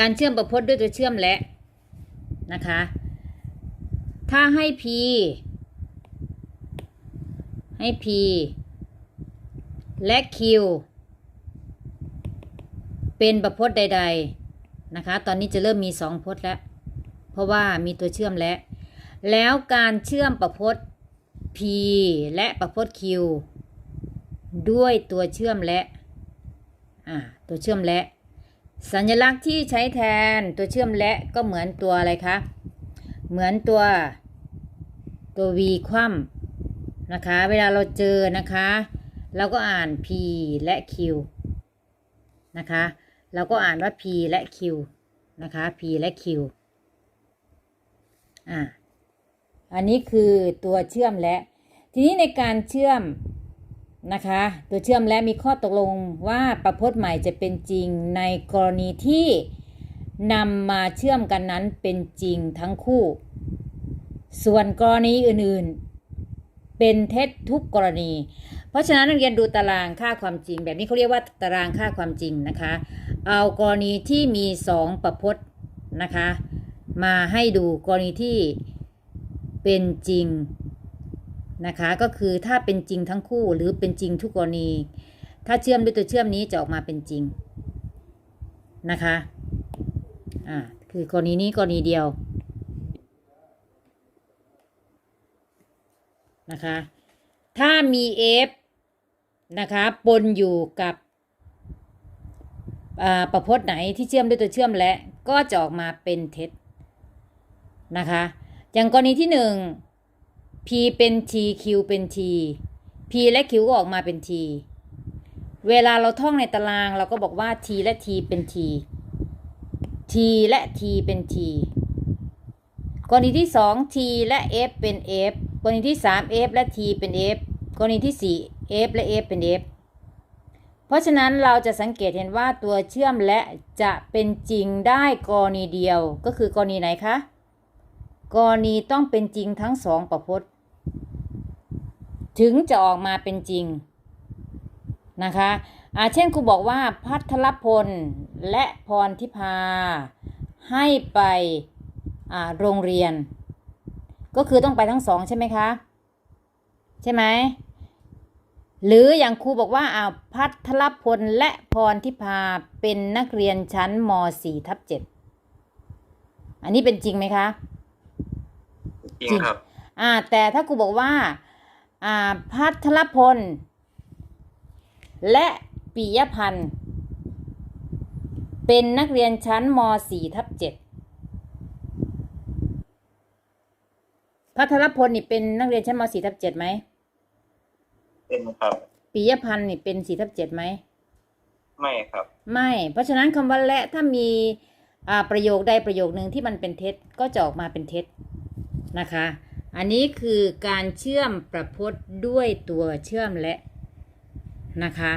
การเชื่อมประพจน์ด้วยตัวเชื่อมและนะคะ ถ้าให้ p ให้ p และ q เป็นประพจน์ใด ๆ นะคะ ตอนนี้จะเริ่มมีสองพจน์แล้ว เพราะว่ามีตัวเชื่อมและ แล้วการเชื่อมประพจน์ p และประพจน์ q ด้วยตัวเชื่อมและ อ่า ตัวเชื่อมและ สัญลักษณ์ที่ใช้แทนตัวเชื่อมและก็เหมือนตัวอะไรคะ เหมือนตัวตัว v คว่ำนะคะ เวลาเราเจอนะคะ เราก็อ่าน p และ q นะคะ เราก็อ่านว่า p และ q นะคะ p และ q อ่าอันนี้คือตัวเชื่อมและ ทีนี้ในการเชื่อม นะคะตัวเชื่อมและมีข้อตกลงว่าประพจน์ใหม่จะเป็นจริงในกรณีที่นำมาเชื่อมกันนั้นเป็นจริงทั้งคู่ ส่วนกรณีอื่นๆ เป็นเท็จทุกกรณี เพราะฉะนั้นนักเรียนดูตารางค่าความจริง แบบนี้เขาเรียกว่าตารางค่าความจริงนะคะ เอากรณีที่มีสองประพจน์นะคะ มาให้ดูกรณีที่เป็นจริง นะคะก็คือถ้าเป็นจริงทั้งคู่หรือเป็นจริงทุกกรณี ถ้าเชื่อมด้วยตัวเชื่อมนี้จะออกมาเป็นจริงนะคะอ่าคือกรณีนี้กรณีเดียวนะคะถ้ามี f นะคะปนอยู่กับอ่าประพจน์ไหนที่เชื่อมด้วยตัวเชื่อมและก็จะออกมาเป็นเท็จนะคะอย่างกรณีที่หนึ่ง p เป็น t q เป็น t p และ q ก็ออกมาเป็น t เวลาเราท่องในตารางเราก็บอกว่า t และ t เป็น t t และ t เป็น t กรณีที่ 2 t และ f เป็น f กรณีที่ 3 f และ t เป็น f กรณีที่ 4 f และ f เป็น f เพราะฉะนั้นเราจะสังเกตเห็นว่าตัวเชื่อมและจะเป็นจริงได้กรณีเดียว ก็คือกรณีไหนคะ กรณีต้องเป็นจริงทั้งสองประพจน์ ถึงจะออกมาเป็นจริงนะคะอาเช่นครูบอกว่าพัทรพลและพรทิพาให้ไปอ่าโรงเรียน ก็คือต้องไปทั้งสองใช่ไหมคะ ใช่ไหมหรืออย่างครูบอกว่าอ่าพัทรพลและพรทิพาเป็นนักเรียนชั้นม .4 ทับ7อันนี้เป็นจริงไหมคะ จริงครับ อ่า แต่ถ้าครูบอกว่าอ่า พัทรพล และปิยพันธ์ เป็นนักเรียนชั้นม .4 ทับ7พัทรพลนี่เป็นนักเรียนชั้นม .4 ทับ7ไหม เป็นครับปิยพันธ์นี่เป็น4ทับ7ไหม ไม่ครับ ไม่ เพราะฉะนั้นคำว่าและถ้ามีอ่าประโยคใดประโยคหนึ่งที่มันเป็นเท็จก็จะออกมาเป็นเท็จนะคะ อันนี้คือการเชื่อมประพจน์ด้วยตัวเชื่อมและนะคะ